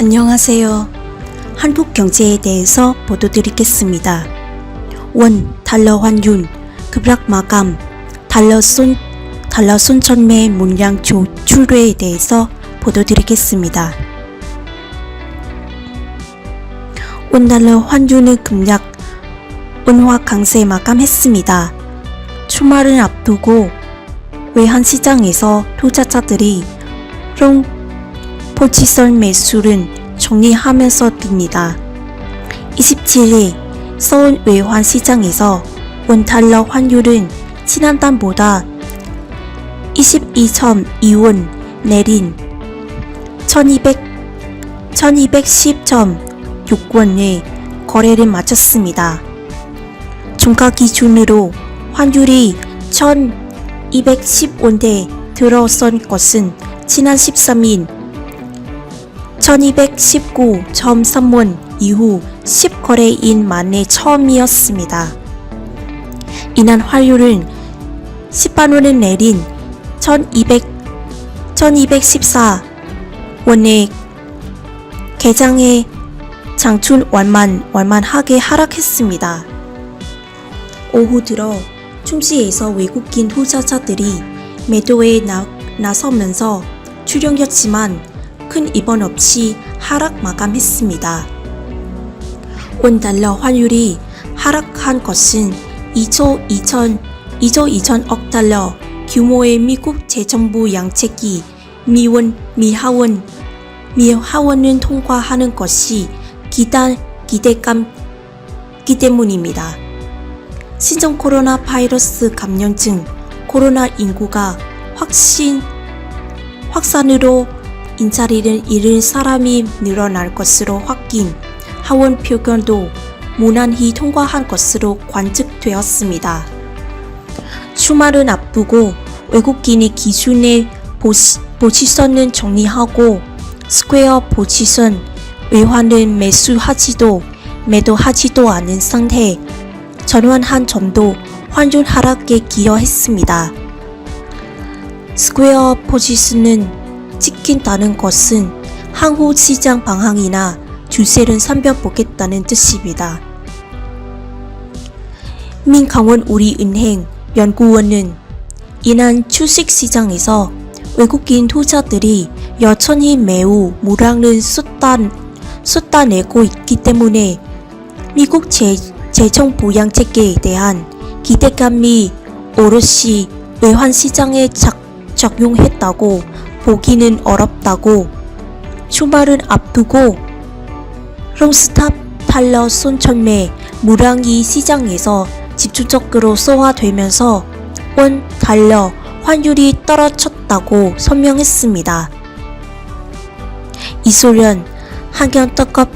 안녕하세요. 한국 경제에 대해서 보도드리겠습니다. 원 달러 환율 급락 마감 달러 손 달러 손천매 물량 조출에 대해서 보도드리겠습니다. 원 달러 환율은 급락 원화 강세 마감했습니다. 주말을 앞두고 외환 시장에서 투자자들이 롱 포지션 매수는 정리하면서 듭니다. 27일 서울 외환 시장에서 원달러 환율은 지난달보다 22.2원 내린 1200 1210.6원에 거래를 마쳤습니다. 종가 기준으로 환율이 1210원대 들어선 것은 지난 13일 1219.3원 이후 10거래인 만에 처음이었습니다. 이날 환율은 10반원을 내린 1200, 1214원의 개장에 장춘 완만, 완만하게 하락했습니다. 오후 들어 충시에서 외국인 투자자들이 매도에 나, 나서면서 출렁였지만 큰 입원 없이 하락 마감했습니다. 원달러 환율이 하락한 것은 2조 2천 2조 2천억 달러 규모의 미국 재정부 양책이 미원 미하원 미하원을 통과하는 것이 기다 기대감 기 때문입니다. 신종 코로나 바이러스 감염증 코로나 인구가 확신 확산으로 인자리를 잃은 사람이 늘어날 것으로 확인, 하원 표결도 무난히 통과한 것으로 관측되었습니다. 주말은 앞두고 외국인이 기준의 포지션을 정리하고 스퀘어 포지션 외환을 매수하지도 매도하지도 않은 상태 전환한 점도 환율 하락에 기여했습니다. 스퀘어 포지션은 지킨다는 것은 향후 시장 방향이나 주세를 살펴보겠다는 뜻입니다. 민강원 우리은행 연구원은 이날 주식시장에서 외국인 투자들이 여전히 매우 쏟다, 쏟아내고 있기 때문에 미국 재, 재정 보양 체계에 대한 기대감이 오롯이 외환 시장에 작, 적용했다고 보기는 어렵다고 주말을 앞두고 롱스탑 달러 손천매 무랑이 시장에서 집중적으로 소화되면서 원 달러 환율이 떨어졌다고 설명했습니다. 이소련 한경떡업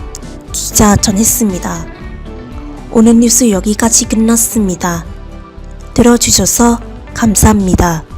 기자 전했습니다. 오늘 뉴스 여기까지 끝났습니다. 들어주셔서 감사합니다.